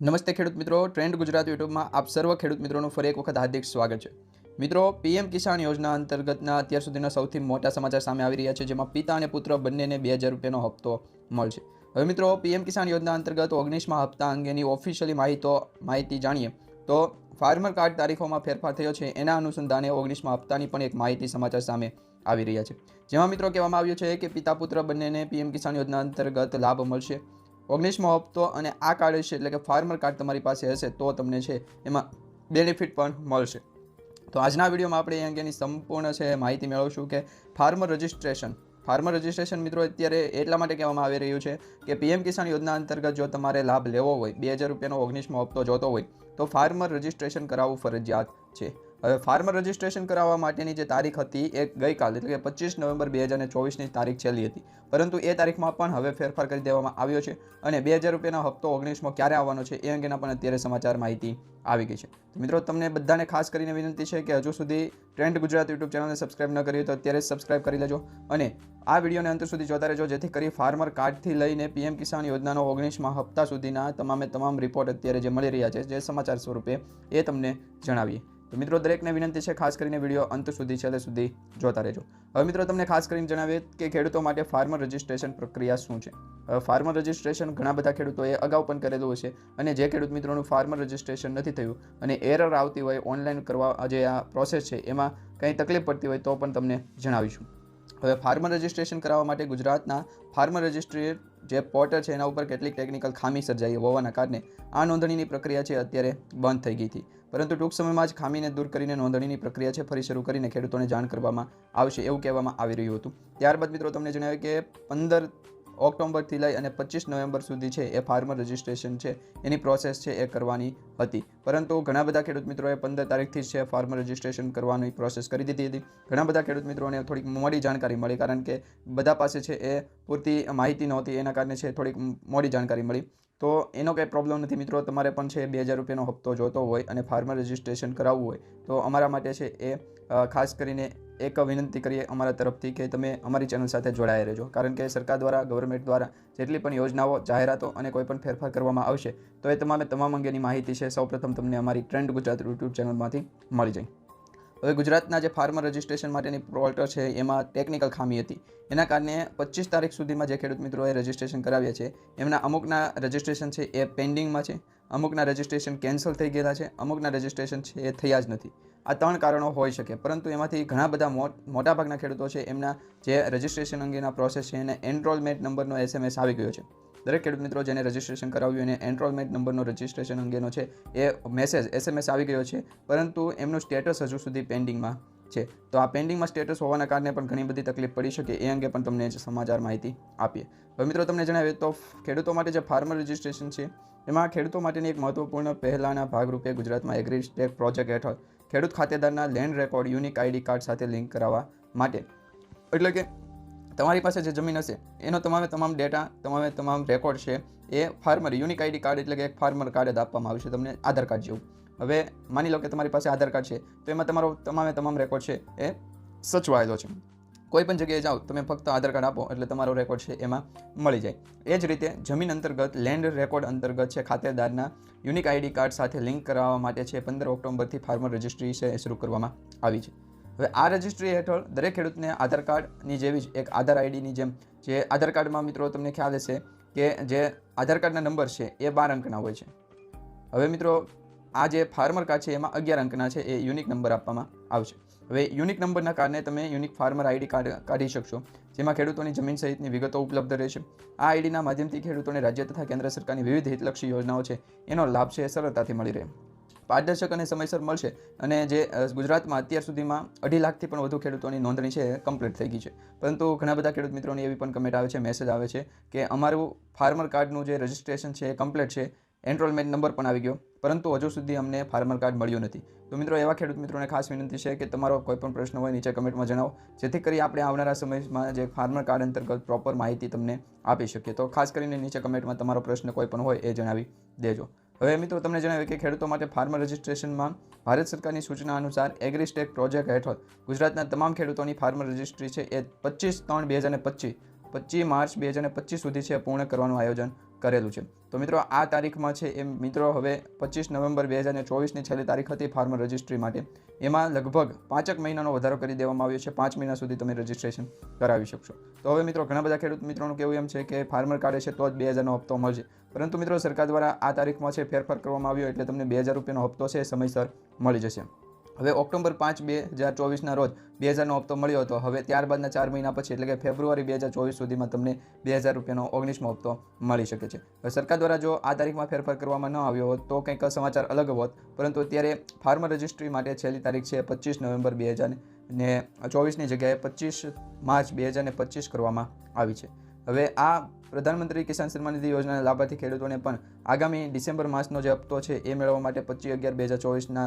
નમસ્તે ખેડૂત મિત્રો, ટ્રેન્ડ ગુજરાત યુટ્યુબમાં આપ સર્વ ખેડૂત મિત્રોનું ફરી એક વખત હાર્દિક સ્વાગત છે. મિત્રો, પીએમ કિસાન યોજના અંતર્ગતના અત્યાર સુધીના સૌથી મોટા સમાચાર સામે આવી રહ્યા છે, જેમાં પિતા અને પુત્ર બંનેને બે હજાર રૂપિયાનો હપ્તો મળશે. હવે મિત્રો, પીએમ કિસાન યોજના અંતર્ગત ઓગણીસમાં હપ્તા અંગેની ઓફિશિયલી માહિતો, માહિતી જાણીએ તો ફાર્મર કાર્ડ તારીખોમાં ફેરફાર થયો છે, એના અનુસંધાને ઓગણીસમાં હપ્તાની પણ એક માહિતી સમાચાર સામે આવી રહ્યા છે. જેમાં મિત્રો કહેવામાં આવ્યું છે કે પિતા પુત્ર બંનેને પીએમ કિસાન યોજના અંતર્ગત લાભ મળશે. ઓગણીસમો હપ્તો અને આ કાર્ડ છે એટલે કે ફાર્મર કાર્ડ તમારી પાસે હશે તો તમને છે એમાં બેનિફિટ પણ મળશે. તો આજના વિડીયોમાં આપણે એ અંગેની સંપૂર્ણ છે માહિતી મેળવશું કે ફાર્મર રજિસ્ટ્રેશન ફાર્મર રજિસ્ટ્રેશન મિત્રો અત્યારે એટલા માટે કહેવામાં આવી રહ્યું છે કે પીએમ કિસાન યોજના અંતર્ગત જો તમારે લાભ લેવો હોય, બે હજાર રૂપિયાનો ઓગણીસમો હપ્તો જોતો હોય, તો ફાર્મર રજિસ્ટ્રેશન કરાવવું ફરજિયાત છે. હવે ફાર્મર રજિસ્ટ્રેશન કરાવવા માટેની જે તારીખ હતી એ ગઈકાલ, એટલે કે પચીસ નવેમ્બર બે હજાર ચોવીસની તારીખ છેલ્લી હતી. પરંતુ એ તારીખમાં પણ હવે ફેરફાર કરી દેવામાં આવ્યો છે અને બે હજાર રૂપિયાનો હપ્તો ઓગણીસમો ક્યારે આવવાનો છે એ અંગેના પણ અત્યારે સમાચાર માહિતી આવી ગઈ છે. મિત્રો, તમને બધાને ખાસ કરીને વિનંતી છે કે હજુ સુધી ટ્રેન્ડ ગુજરાત યુટ્યુબ ચેનલને સબસ્ક્રાઇબ ન કરી તો અત્યારે સબસ્ક્રાઇબ કરી લેજો અને આ વિડીયોને અંત સુધી જોતા રહેજો, જેથી કરી ફાર્મર કાર્ડથી લઈને પીએમ કિસાન યોજનાનો ઓગણીસમાં હપ્તા સુધીના તમામે તમામ રિપોર્ટ અત્યારે જે મળી રહ્યા છે, જે સમાચાર સ્વરૂપે એ તમને જણાવીએ. તો મિત્રો, દરેકને વિનંતી છે, ખાસ કરીને વીડિયો અંત સુધી છેલ્લે સુધી જોતા રહેજો. હવે મિત્રો, તમને ખાસ કરીને જણાવીએ કે ખેડૂતો માટે ફાર્મર રજિસ્ટ્રેશન પ્રક્રિયા શું છે? ફાર્મર રજિસ્ટ્રેશન ઘણા બધા ખેડૂતોએ અગાઉ પણ કરેલું હશે અને જે ખેડૂત મિત્રોનું ફાર્મર રજિસ્ટ્રેશન નથી થયું અને એરર આવતી હોય ઓનલાઈન કરવા જે આ પ્રોસેસ છે, એમાં કંઈ તકલીફ પડતી હોય તો પણ તમને જણાવીશું. હવે ફાર્મર રજિસ્ટ્રેશન કરાવવા માટે ગુજરાતના ફાર્મર રજિસ્ટ્રી જે પોર્ટલ છે, એના ઉપર કેટલીક ટેકનિકલ ખામી સર્જાઈ હોવાના કારણે આ નોંધણીની પ્રક્રિયા છે, અત્યારે બંધ થઈ ગઈ હતી. પરંતુ ટૂંક સમયમાં જ ખામીને દૂર કરીને નોંધણીની પ્રક્રિયા છે, ફરી શરૂ કરીને ખેડૂતોને જાણ કરવામાં આવશે એવું કહેવામાં આવી રહ્યું હતું. ત્યારબાદ મિત્રો તમને જણાવ્યું કે પંદર ઓક્ટોબરથી લઈ અને પચીસ નવેમ્બર સુધી છે, એ ફાર્મર રજિસ્ટ્રેશન છે, એની પ્રોસેસ છે, એ કરવાની હતી. પરંતુ ઘણા બધા ખેડૂત મિત્રોએ પંદર તારીખથી જ છે ફાર્મર રજિસ્ટ્રેશન કરવાની પ્રોસેસ કરી દીધી હતી. ઘણા બધા ખેડૂત મિત્રોને થોડીક મોડી જાણકારી મળી, કારણ કે બધા પાસે છે એ પૂરતી માહિતી નહોતી, એના કારણે છે થોડીક મોડી જાણકારી મળી. તો એનો કંઈ પ્રોબ્લેમ નથી મિત્રો. તમારે પણ છે બે હજાર રૂપિયાનો હપ્તો જોતો હોય અને ફાર્મર રજિસ્ટ્રેશન કરાવવું હોય, તો અમારા માટે છે એ ખાસ કરીને એક વિનંતી કરીએ અમારા તરફથી કે તમે અમારી ચેનલ સાથે જોડાયા રહેજો. કારણ કે સરકાર દ્વારા ગવર્મેન્ટ દ્વારા જેટલી પણ યોજનાઓ, જાહેરાતો અને કોઈ પણ ફેરફાર કરવામાં આવશે, તો એ તમામે તમામ અંગેની માહિતી છે. સૌપ્રથમ તમને અમારી ટ્રેન્ડ ગુજરાત યુટ્યુબ ચેનલમાંથી મળી જાય. હવે ગુજરાતના જે ફાર્મર રજિસ્ટ્રેશન માટેની પોર્ટલ છે, એમાં ટેકનિકલ ખામી હતી. એના કારણે પચીસ તારીખ સુધીમાં જે ખેડૂત મિત્રોએ રજિસ્ટ્રેશન કરાવ્યા છે, એમના અમુકના રજિસ્ટ્રેશન છે એ પેન્ડિંગમાં છે, અમુકના રજિસ્ટ્રેશન કેન્સલ થઈ ગયેલા છે, અમુકના રજિસ્ટ્રેશન છે એ થયા જ નથી. આ ત્રણ કારણો હોઈ શકે, પરંતુ એમાંથી ઘણા બધા મોટાભાગના ખેડૂતો છે, એમના જે રજિસ્ટ્રેશન અંગેના પ્રોસેસ છે એને એનરોલમેન્ટ નંબરનો એસએમએસ આવી ગયો છે. દરેક ખેડૂત મિત્રો જેને રજિસ્ટ્રેશન કરાવ્યું એને એનરોલમેન્ટ નંબરનો રજિસ્ટ્રેશન અંગેનો છે, એ મેસેજ એસએમએસ આવી ગયો છે, પરંતુ એમનું સ્ટેટસ હજુ સુધી પેન્ડિંગમાં છે. તો આ પેન્ડિંગમાં સ્ટેટસ હોવાના કારણે પણ ઘણી બધી તકલીફ પડી શકે, એ અંગે પણ તમને સમાચાર માહિતી આપીએ. હવે મિત્રો તમને જણાવીએ તો ખેડૂતો માટે જે ફાર્મર રજિસ્ટ્રેશન છે, એમાં ખેડૂતો માટેની એક મહત્વપૂર્ણ પહેલાના ભાગરૂપે ગુજરાતમાં એગ્રીસ્ટેક પ્રોજેક્ટ હેઠળ ખેડૂત ખાતેદારના land record unique ID card સાથે લિંક કરાવવા માટે. એટલે કે તમારી પાસે જે જમીન હશે, એનો તમામે તમામ ડેટા તમામે તમામ રેકોર્ડ છે, એ ફાર્મર યુનિક આઈડી કાર્ડ એટલે કે એક ફાર્મર કાર્ડ જ આપવામાં આવશે તમને આધાર કાર્ડ જેવું. હવે માની લો કે તમારી પાસે આધાર કાર્ડ છે, તો એમાં તમારો તમામે તમામ રેકોર્ડ છે, એ સચવાયેલો છે. કોઈ પણ જગ્યાએ જાઓ, તમે ફક્ત આધાર કાર્ડ આપો, એટલે તમારો રેકોર્ડ છે એમાં મળી જાય. એ જ રીતે જમીન અંતર્ગત લેન્ડ રેકોર્ડ અંતર્ગત છે, ખાતેદારના યુનિક આઈડી કાર્ડ સાથે લિંક કરાવવા માટે છે, પંદર ઓક્ટોબરથી ફાર્મર રજિસ્ટ્રી છે શરૂ કરવામાં આવી છે. હવે આ રજિસ્ટ્રી હેઠળ દરેક ખેડૂતને આધાર કાર્ડની જેવી જ એક આધાર આઈડીની જેમ જે આધાર કાર્ડમાં મિત્રો તમને ખ્યાલ હશે કે જે આધાર કાર્ડના નંબર છે એ બાર અંકના હોય છે. હવે મિત્રો, આ જે ફાર્મર કાર્ડ છે એમાં અગિયાર અંકના છે, એ યુનિક નંબર આપવામાં આવશે. હવે યુનિક નંબરના કારણે તમે યુનિક ફાર્મર આઈડી કાઢી શકશો, જેમાં ખેડૂતોની જમીન સહિતની વિગતો ઉપલબ્ધ રહેશે. આ આઈડીના માધ્યમથી ખેડૂતોને રાજ્ય તથા કેન્દ્ર સરકારની વિવિધ હિતલક્ષી યોજનાઓ છે, એનો લાભ છે સરળતાથી મળી રહે. પારદર્શક અને સમયસર મળશે અને જે ગુજરાતમાં અત્યાર સુધીમાં અઢી લાખથી પણ વધુ ખેડૂતોની નોંધણી છે કમ્પ્લીટ થઈ ગઈ છે. પરંતુ ઘણા બધા ખેડૂત મિત્રોની એવી પણ કમેન્ટ આવે છે મેસેજ આવે છે કે અમારું ફાર્મર કાર્ડનું જે રજિસ્ટ્રેશન છે એ કમ્પ્લીટ છે એનરોલમેન્ટ નંબર પણ આવી ગયો, પરંતુ હજુ સુધી અમને ફાર્મર કાર્ડ મળ્યું નથી. તો મિત્રો, એવા ખેડૂત મિત્રોને ખાસ વિનંતી છે કે તમારો કોઈ પણ પ્રશ્ન હોય નીચે કમેન્ટમાં જણાવો, જેથી કરી આપણે આવનારા સમયમાં જે ફાર્મર કાર્ડ અંતર્ગત પ્રોપર માહિતી તમને આપી શકીએ. તો ખાસ કરીને નીચે કમેન્ટમાં તમારો પ્રશ્ન કોઈ પણ હોય એ જણાવી દેજો. હવે મિત્રો, તમને જણાવ્યું કે ખેડૂતો માટે ફાર્મર રજિસ્ટ્રેશનમાં ભારત સરકારની સૂચના અનુસાર એગ્રીસ્ટેક પ્રોજેક્ટ હેઠળ ગુજરાતના તમામ ખેડૂતોની ફાર્મર રજિસ્ટ્રી છે એ પચીસ ત્રણ બે હજાર પચીસ. પચીસ માર્ચ બે હજાર પચીસ સુધી છે પૂર્ણ કરવાનું આયોજન. કરેલું છે. તો મિત્રો, આ તારીખમાં છે એ મિત્રો, હવે પચીસ નવેમ્બર બે હજાર ચોવીસની છેલ્લી તારીખ હતી ફાર્મર રજિસ્ટ્રી માટે. એમાં લગભગ પાંચક મહિનાનો વધારો કરી દેવામાં આવ્યો છે. પાંચ મહિના સુધી તમે રજિસ્ટ્રેશન કરાવી શકશો. તો હવે મિત્રો, ઘણા બધા ખેડૂત મિત્રોનું કેવું એમ છે કે ફાર્મર કાઢે છે તો જ બે હજારનો હપ્તો મળશે. પરંતુ મિત્રો, સરકાર દ્વારા આ તારીખમાં છે ફેરફાર કરવામાં આવ્યો એટલે તમને બે હજાર રૂપિયાનો હપ્તો છે સમયસર મળી જશે. હવે ઓક્ટોબર પાંચ બે હજાર ચોવીસના રોજ બે હજારનો હપ્તો મળ્યો હતો. હવે ત્યારબાદના ચાર મહિના પછી એટલે કે ફેબ્રુઆરી બે હજાર ચોવીસ સુધીમાં તમને બે હજાર રૂપિયાનો ઓગણીસમો હપ્તો મળી શકે છે. હવે સરકાર દ્વારા જો આ તારીખમાં ફેરફાર કરવામાં ન આવ્યો હોત તો કંઈક સમાચાર અલગ હોત, પરંતુ અત્યારે ફાર્મર રજિસ્ટ્રી માટે છેલ્લી તારીખ છે પચીસ નવેમ્બર બે હજાર ને ચોવીસની જગ્યાએ પચીસ માર્ચ બે હજાર ને પચીસ કરવામાં આવી છે. હવે આ પ્રધાનમંત્રી કિસાન સન્માન નિધિ યોજનાના લાભાર્થી ખેડૂતોને પણ આગામી ડિસેમ્બર માસનો જે હપ્તો છે એ મેળવવા માટે પચીસ અગિયાર બે હજાર ચોવીસના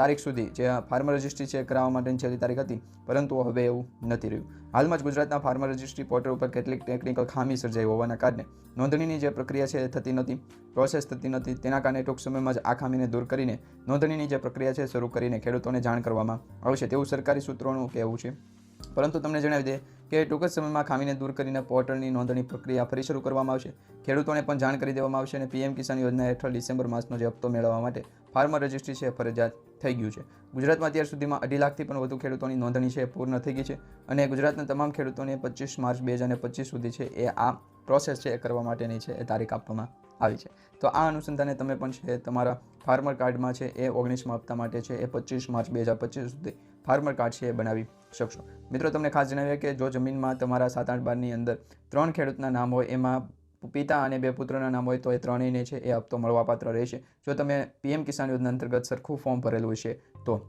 તારીખ સુધી જે ફાર્મર રજિસ્ટ્રી છે કરાવવા માટેની છેલ્લી તારીખ હતી. પરંતુ હવે એવું નથી રહ્યું. હાલમાં જ ગુજરાતના ફાર્મર રજિસ્ટ્રી પોર્ટલ ઉપર કેટલીક ટેકનિકલ ખામી સર્જાઈ હોવાના કારણે નોંધણીની જે પ્રક્રિયા છે એ થતી નથી પ્રોસેસ થતી નથી. તેના કારણે ટૂંક સમયમાં જ આ ખામીને દૂર કરીને નોંધણીની જે પ્રક્રિયા છે શરૂ કરીને ખેડૂતોને જાણ કરવામાં આવશે. તેવું સરકારી સૂત્રોનું કહેવું છે. પરંતુ તમને જણાવી દે કે ટૂંક જ સમયમાં ખામીને દૂર કરીને પોર્ટલની નોંધણી પ્રક્રિયા ફરી શરૂ કરવામાં આવશે. ખેડૂતોને પણ જાણ કરી દેવામાં આવશે અને પીએમ કિસાન યોજના હેઠળ ડિસેમ્બર માસનો જે હપ્તો મેળવવા માટે ફાર્મર રજિસ્ટ્રી છે ફરજિયાત થઈ ગયું છે. ગુજરાતમાં અત્યાર સુધીમાં અઢી લાખથી પણ વધુ ખેડૂતોની નોંધણી છે પૂર્ણ થઈ ગઈ છે અને ગુજરાતના તમામ ખેડૂતોને પચીસ માર્ચ બે હજાર પચીસ સુધી છે એ આ પ્રોસેસ છે એ કરવા માટેની છે એ તારીખ આપવામાં આવી છે. તો આ અનુસંધાને તમે પણ છે તમારા ફાર્મર કાર્ડમાં છે એ ઓગણીસમાં હપ્તા માટે છે એ પચીસ માર્ચ બે હજાર પચીસ સુધી ફાર્મર કાર્ડ છે એ બનાવી શકશો. મિત્રો, તમને ખાસ જણાવીએ કે જો જમીનમાં તમારા સાત આઠ બારની અંદર ત્રણ ખેડૂતના નામ હોય, એમાં પિતા અને બે પુત્રના નામ હોય, તો એ ત્રણેયને છે એ હપ્તો મળવાપાત્ર રહેશે. જો તમે પીએમ કિસાન યોજના અંતર્ગત સરખું ફોર્મ ભરેલું છે તો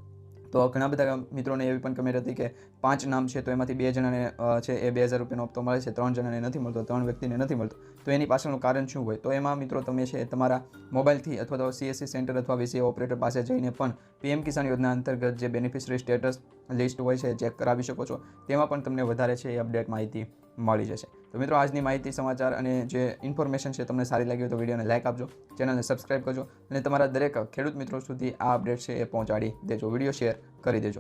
તો ઘણા બધા મિત્રોને એવી પણ કમેન્ટ હતી કે પાંચ નામ છે, તો એમાંથી બે જણાને છે એ બે હજાર રૂપિયાનો હપ્તો મળે છે, ત્રણ જણાને નથી મળતો, ત્રણ વ્યક્તિને નથી મળતો. તો એની પાછળનું કારણ શું હોય? તો એમાં મિત્રો તમે છે તમારા મોબાઈલથી અથવા તો સીએસસી સેન્ટર અથવા વીસી ઓપરેટર પાસે જઈને પણ પીએમ કિસાન યોજના અંતર્ગત જે બેનિફિશરી સ્ટેટસ લિસ્ટ હોય છે, ચેક કરાવી શકો છો. તેમાં પણ તમને વધારે છે એ અપડેટ માહિતી મળી જશે. તો મિત્રો, આજની માહિતી, સમાચાર અને જે ઇન્ફોર્મેશન છે તમને સારી લાગી હોય તો વિડીયોને લાઇક આપજો, ચેનલને સબસ્ક્રાઇબ કરજો અને તમારા દરેક ખેડૂત મિત્રો સુધી આ અપડેટ છે એ પહોંચાડી દેજો. વીડિયો શેર કરી દેજો.